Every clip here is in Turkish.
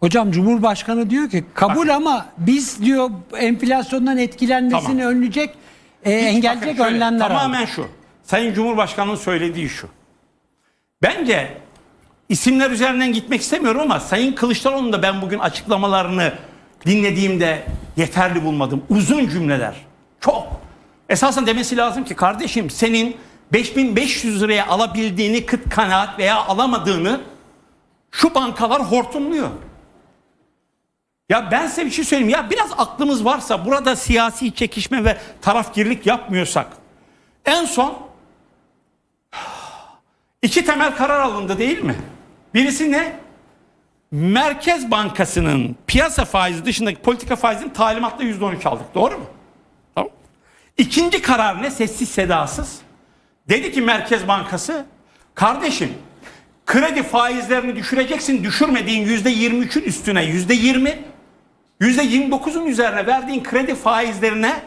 Hocam Cumhurbaşkanı diyor ki kabul ama biz diyor enflasyondan etkilenmesini Tamam. önleyecek, e, Hiç engelleyecek bakın şöyle, önlemler. Tamamen şu. Sayın Cumhurbaşkanı'nın söylediği şu. Bence isimler üzerinden gitmek istemiyorum ama Sayın Kılıçdaroğlu'nun da ben bugün açıklamalarını dinlediğimde yeterli bulmadım. Uzun cümleler. Çok. Esasen demesi lazım ki kardeşim senin 5500 liraya alabildiğini kıt kanaat veya alamadığını şu bankalar hortumluyor. Ya ben size bir şey söyleyeyim. Ya biraz aklımız varsa burada siyasi çekişme ve tarafgirlik yapmıyorsak en son iki temel karar alındı değil mi? Birisi ne? Merkez Bankası'nın piyasa faizi dışındaki politika faizinin talimatla %13 aldık. Doğru mu? Tamam. İkinci karar ne? Sessiz sedasız. Dedi ki Merkez Bankası kardeşim kredi faizlerini düşüreceksin. Düşürmediğin %23'ün üstüne %20 %29'un üzerine verdiğin kredi faizlerine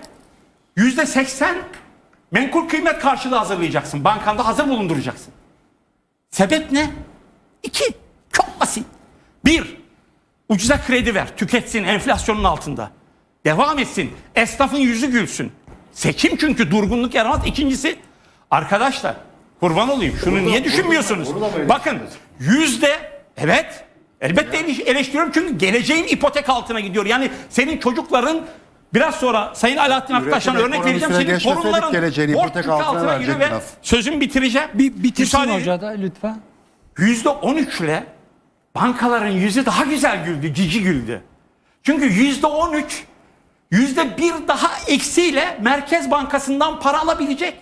%80 menkul kıymet karşılığı hazırlayacaksın. Bankanda hazır bulunduracaksın. Sebep ne? İki. Çok basit. Bir. Ucuza kredi ver. Tüketsin enflasyonun altında. Devam etsin. Esnafın yüzü gülsün. Seçim çünkü durgunluk yaramaz. İkincisi arkadaşlar kurban olayım. Şunu niye düşünmüyorsunuz? Bakın yüzde evet elbette eleş- eleştiriyorum çünkü geleceğin ipotek altına gidiyor. Yani senin çocukların biraz sonra Sayın Alaaddin Aktaş'tan örnek vereceğim. Senin torunların geleceğini borç altına altına giriyor ve sözümü bitireceğim. Bir bitirsin Müsaade hoca da lütfen. Yüzde on üçle bankaların yüzü daha güzel güldü, cici güldü. Çünkü yüzde on üç, yüzde bir daha eksiyle Merkez Bankası'ndan para alabilecek.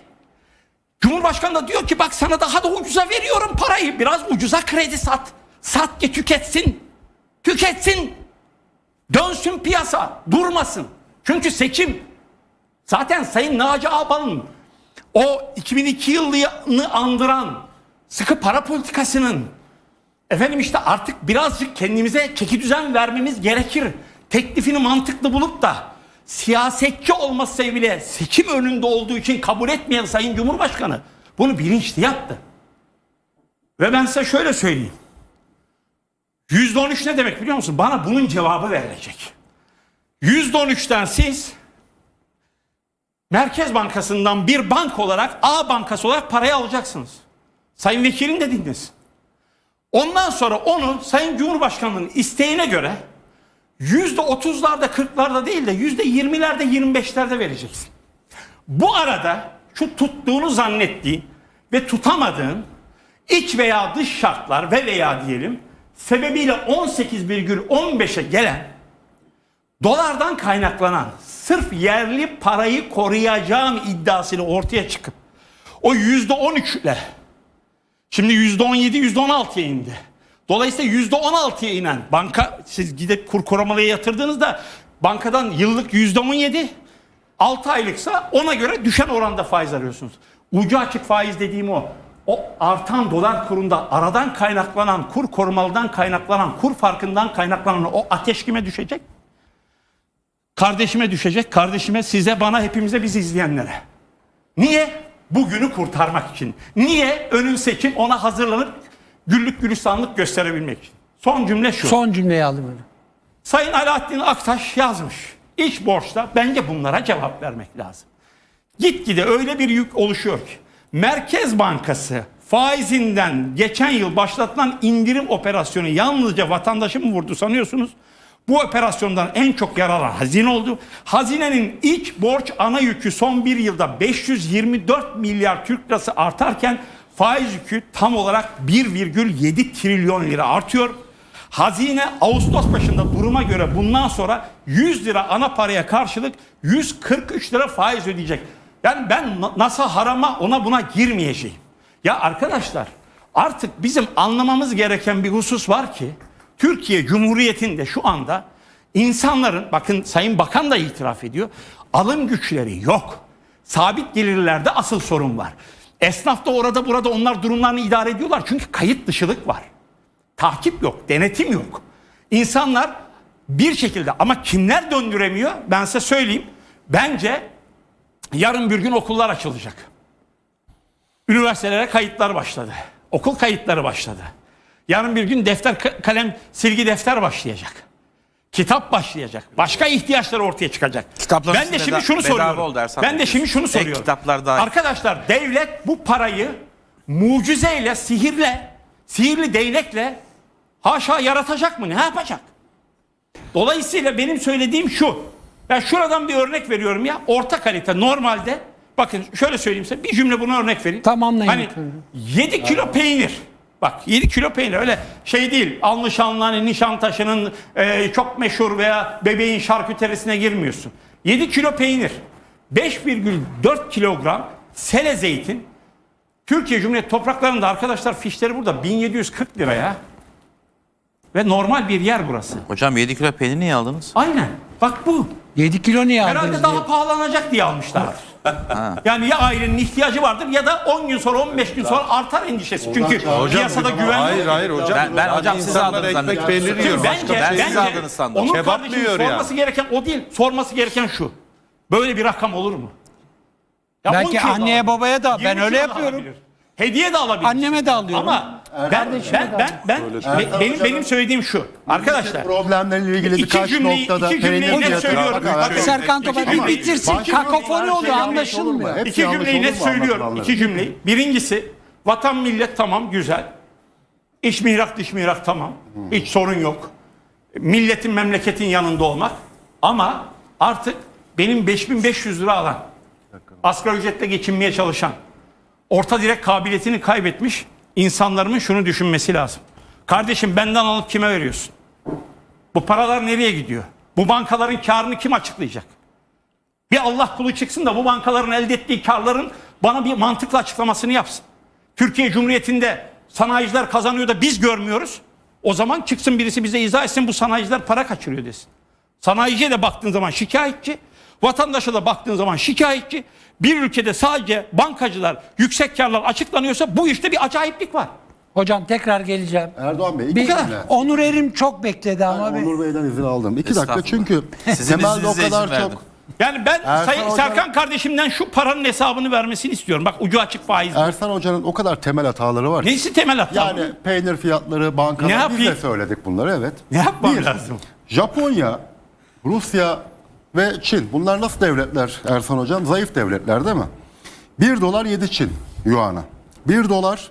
Cumhurbaşkanı da diyor ki bak sana daha da ucuza veriyorum parayı. Biraz ucuza kredi sat. Sat ki tüketsin. Tüketsin. Dönsün piyasa. Durmasın. Çünkü seçim. Zaten Sayın Naci Ağbal'ın o 2002 yılını andıran sıkı para politikasının efendim işte artık birazcık kendimize çeki düzen vermemiz gerekir. Teklifini mantıklı bulup da siyasetçi olması bile seçim önünde olduğu için kabul etmeyen Sayın Cumhurbaşkanı bunu bilinçli yaptı. Ve ben size şöyle söyleyeyim. %13 ne demek biliyor musun? Bana bunun cevabı verilecek. %13'ten siz Merkez Bankası'ndan bir bank olarak A bankası olarak parayı alacaksınız. Sayın Vekilin de dinlesin. Ondan sonra onu Sayın Cumhurbaşkanı'nın isteğine göre yüzde otuzlarda kırklarda değil de yüzde yirmilerde yirmi beşlerde vereceksin. Bu arada şu tuttuğunu zannettiğin ve tutamadığın iç veya dış şartlar ve veya diyelim sebebiyle 18,15'e gelen dolardan kaynaklanan sırf yerli parayı koruyacağım iddiasıyla ortaya çıkıp o yüzde on ile şimdi yüzde on yedi yüzde on altıya indi. Dolayısıyla yüzde on altıya inen banka siz gidip kur korumalıya yatırdığınızda bankadan yıllık yüzde on yedi 6 aylıksa ona göre düşen oranda faiz arıyorsunuz. Ucu açık faiz dediğim o. O artan dolar kurunda aradan kaynaklanan kur korumalıdan kaynaklanan kur farkından kaynaklanan o ateş kime düşecek? Kardeşime düşecek, kardeşime, size, bana, hepimize, biz izleyenlere. Niye? Bugünü kurtarmak için. Niye? Önün seçim ona hazırlanıp güllük gülistanlık gösterebilmek için. Son cümle şu. Son cümleyi alayım hocam. Sayın Alaaddin Aktaş yazmış. İç borçta bence bunlara cevap vermek lazım. Gitgide öyle bir yük oluşuyor ki Merkez Bankası faizinden geçen yıl başlatılan indirim operasyonu yalnızca vatandaşı mı vurdu sanıyorsunuz? Bu operasyondan en çok yaralan hazine oldu. Hazinenin iç borç ana yükü son bir yılda 524 milyar Türk lirası artarken faiz yükü tam olarak 1,7 trilyon lira artıyor. Hazine Ağustos başında duruma göre bundan sonra 100 lira ana paraya karşılık 143 lira faiz ödeyecek. Yani ben na- NASA harama ona buna girmeyeceğim. Ya arkadaşlar artık bizim anlamamız gereken bir husus var ki Türkiye Cumhuriyeti'nde şu anda insanların bakın Sayın Bakan da itiraf ediyor alım güçleri yok. Sabit gelirlerde asıl sorun var. Esnaf da orada burada onlar durumlarını idare ediyorlar çünkü kayıt dışılık var. Takip yok, denetim yok. İnsanlar bir şekilde ama kimler döndüremiyor? Ben size söyleyeyim. Bence yarın bir gün okullar açılacak. Üniversitelere kayıtlar başladı. Okul kayıtları başladı. Yarın bir gün defter ka- kalem silgi defter başlayacak. Kitap başlayacak. Başka ihtiyaçlar ortaya çıkacak. Kitapların ben de şimdi şunu bedava soruyorum. Ersan ben de Bey. şimdi şunu Ek soruyorum. kitaplar dahil. Arkadaşlar devlet bu parayı mucizeyle, sihirle, sihirli değnekle haşa yaratacak mı? Ne yapacak? Dolayısıyla benim söylediğim şu. Ben şuradan bir örnek veriyorum ya. Orta kalite normalde bakın şöyle söyleyeyim size bir cümle buna örnek vereyim. Tamamlayın Hani lütfen. 7 kilo peynir. Bak 7 kilo peynir öyle şey değil. Alnı şanlı hani Nişantaşı'nın e, çok meşhur veya bebeğin şarküterisine girmiyorsun. 7 kilo peynir. 5,4 kilogram sele zeytin. Türkiye Cumhuriyeti topraklarında arkadaşlar fişleri burada 1740 liraya. Ve normal bir yer burası. Hocam 7 kilo peynir niye aldınız? Aynen. Bak bu. 7 kilo niye aldınız? Herhalde diye. daha pahalanacak diye almışlar. yani ya ailenin ihtiyacı vardır ya da 10 gün sonra 15 gün sonra artar endişesi. Çünkü piyasada güven Hayır yok. hayır hocam. Ben- ben hocam siz aldınız ekmek zannediyorum. peyniri Çünkü yiyor. bence, şey siz aldınız sandım. onun Kebap kardeşim sorması gereken o değil. Sorması gereken şu. Böyle bir rakam olur mu? Ya Belki 10 kilo da anneye, babaya da, ben 20 öyle yapıyorum. alabilir. Hediye de alabilir. Anneme de alıyorum. Ama ben ben ben, ben be- benim benim söylediğim şu. Arkadaşlar Problemlerle ilgili İki birkaç cümleyi- noktada iki cümleyi peynir net fiyatı- söylüyorum. Bak, Bak, Serkan Topa bir bitirsin. Başka- Kakofoni oluyor anlaşılmıyor. Hepsi İki yanlış cümleyi olur net mu söylüyorum. anlatılanların? İki cümleyi. Birincisi vatan millet tamam güzel. İç mihrak dış mihrak tamam. Hiç sorun yok. Milletin memleketin yanında olmak. Ama artık benim 5500 lira alan asgari ücretle geçinmeye çalışan orta direkt kabiliyetini kaybetmiş insanlarımın şunu düşünmesi lazım. Kardeşim benden alıp kime veriyorsun? Bu paralar nereye gidiyor? Bu bankaların karını kim açıklayacak? Bir Allah kulu çıksın da bu bankaların elde ettiği karların bana bir mantıklı açıklamasını yapsın. Türkiye Cumhuriyeti'nde sanayiciler kazanıyor da biz görmüyoruz. O zaman çıksın birisi bize izah etsin bu sanayiciler para kaçırıyor desin. Sanayiciye de baktığın zaman şikayetçi, vatandaşa da baktığın zaman şikayetçi. Bir ülkede sadece bankacılar, yüksek karlar açıklanıyorsa bu işte bir acayiplik var. Hocam tekrar geleceğim. Erdoğan Bey iki Bir, cümle. Onur Erim çok bekledi ama bir- Onur Bey'den izin aldım. İki dakika Estağfurullah. çünkü Sizin temelde o kadar izin verdim. çok Yani ben Ersan Sayın Hocam- Serkan kardeşimden şu paranın hesabını vermesini istiyorum. Bak ucu açık faiz. Ersan Hoca'nın o kadar temel hataları var. ki. Neyse temel hata. Yani peynir fiyatları, bankalar Ne biz yapayım? de söyledik bunları evet. Ne yapmam Bir, lazım? Japonya, Rusya ve Çin. Bunlar nasıl devletler Ersan Hocam? Zayıf devletler değil mi? 1 dolar 7 Çin yuana. 1 dolar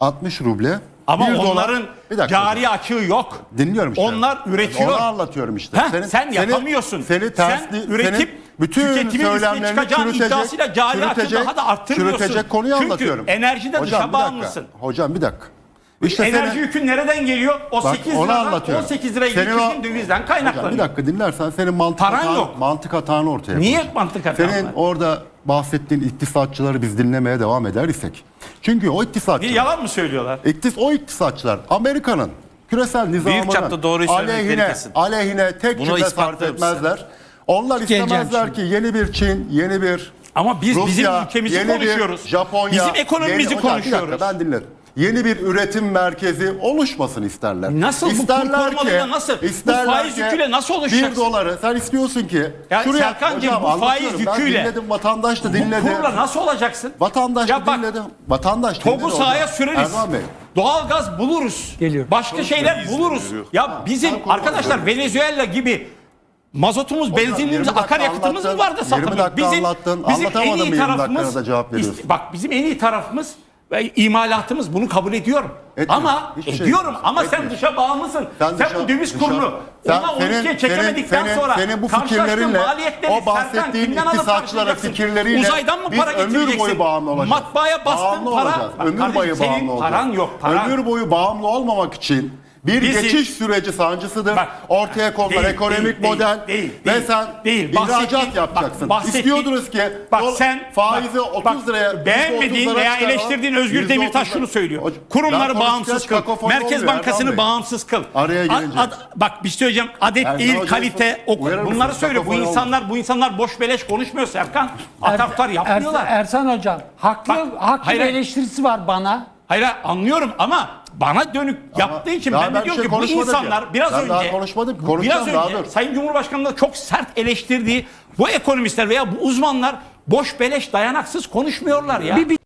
60 ruble. Ama Bir dolar- onların dakika cari açığı yok. Dinliyorum işte. Onlar üretiyor. Onu anlatıyorum işte. Heh, sen yapamıyorsun. Seni ters, Sen üretip bütün tüketimin üstüne çıkacağın iddiasıyla cari açığı daha da arttırmıyorsun. Çürütecek konuyu Çünkü anlatıyorum. enerjide dışa bağımlısın. Hocam bir dakika. İşte Enerji seni- yükün nereden geliyor? O Bak, 8 onu liradan anlatıyorum. 18 liraya Senin geçişin o- dövizden Hocam kaynaklanıyor. bir dakika dinlersen senin mantık Paran hatan, yok. mantık hatanı ortaya Niye koyacağım. mantık hatam Senin var? orada bahsettiğin iktisatçıları biz dinlemeye devam eder isek. Çünkü o Bir iktisatçılar, yalan mı söylüyorlar? iktis, o iktisatçılar Amerika'nın küresel nizamının aleyhine, aleyhine tek Bunu cümle sarf ispatlarım size. etmezler. Onlar istemezler ki yeni bir Çin, yeni bir Ama biz bizim Rusya, ülkemizi yeni bir konuşuyoruz. Japonya, bizim ekonomimizi yeni- Hocam, bir konuşuyoruz. dakika, ben dinlerim. Yeni bir üretim merkezi oluşmasın isterler. Nasıl? Bu kur İsterler korumalıyla nasıl? Bu isterler faiz ki yüküyle nasıl oluşacaksın? Bir doları sen istiyorsun ki. Ya şuraya, Serkancığım, hocam, bu faiz yüküyle- Ben dinledim vatandaş da Bu dinledi. kurla nasıl olacaksın? Vatandaş Ya da bak, dinledi. Vatandaş dinledi Topu sahaya süreriz. Erdoğan Bey. Doğalgaz buluruz. Geliyor. Başka şeyler buluruz. Ya bizim sen konuş. arkadaşlar Venezuela gibi mazotumuz, benzinimiz, 20 dakika akaryakıtımız mı vardı 20 satamıyoruz? dakika Bizim, anlattın, bizim en iyi mı 20 tarafımız, cevap veriyorsun? Bak bizim en iyi tarafımız ve imalatımız bunu kabul ediyorum. Etmiyor. Ama şey ediyorum etmiyor. ama sen Etmiyor. dışa bağımlısın. Sen, Sen bu dışa- döviz dışa- kurunu Sen- ona senin- 12'ye çekemedikten senin- sonra senin bu fikirlerinle, o bahsettiğin iktisatçılara fikirleriyle Uzaydan mı biz para ömür boyu bağımlı olacağız. Matbaaya bastığın Bağımlı para. olacağız. Ömür boyu bağımlı olacağız. paran yok. Paran. Ömür boyu bağımlı olmamak için bir Bizim- geçiş süreci sancısıdır. Bak, Ortaya konulan değil, ekonomik değil, model değil, ve değil, sen değil. ihracat yapacaksın. bak, İstiyordunuz ki Bak dolar- sen faizi bak, 30 bak, liraya %30 beğenmediğin veya eleştirdiğin Özgür %30 Demirtaş şunu söylüyor. Kurumları bağımsız kıl. Merkez Bankası'nı bağımsız kıl. Araya Ad- bak bir şey söyleyeceğim. Adet Erdoğan değil, hocam kalite. Uyarır bunları söylüyor. Bu insanlar bu insanlar boş beleş konuşmuyor Serkan. Er- Ataftar yapmıyorlar. Er- Ersan Hocam haklı, Bak, haklı hayır, bir hayır. eleştirisi var bana. Hayır hayır, anlıyorum ama bana dönük yaptığı için daha ben de ben diyorum şey ki bu konuşmadım insanlar ya. biraz Ben önce daha konuşmadım. biraz Konuşacağım, daha önce dur. Sayın Cumhurbaşkanı'nın da çok sert eleştirdiği bu ekonomistler veya bu uzmanlar boş beleş dayanaksız konuşmuyorlar ya. Bir- bir-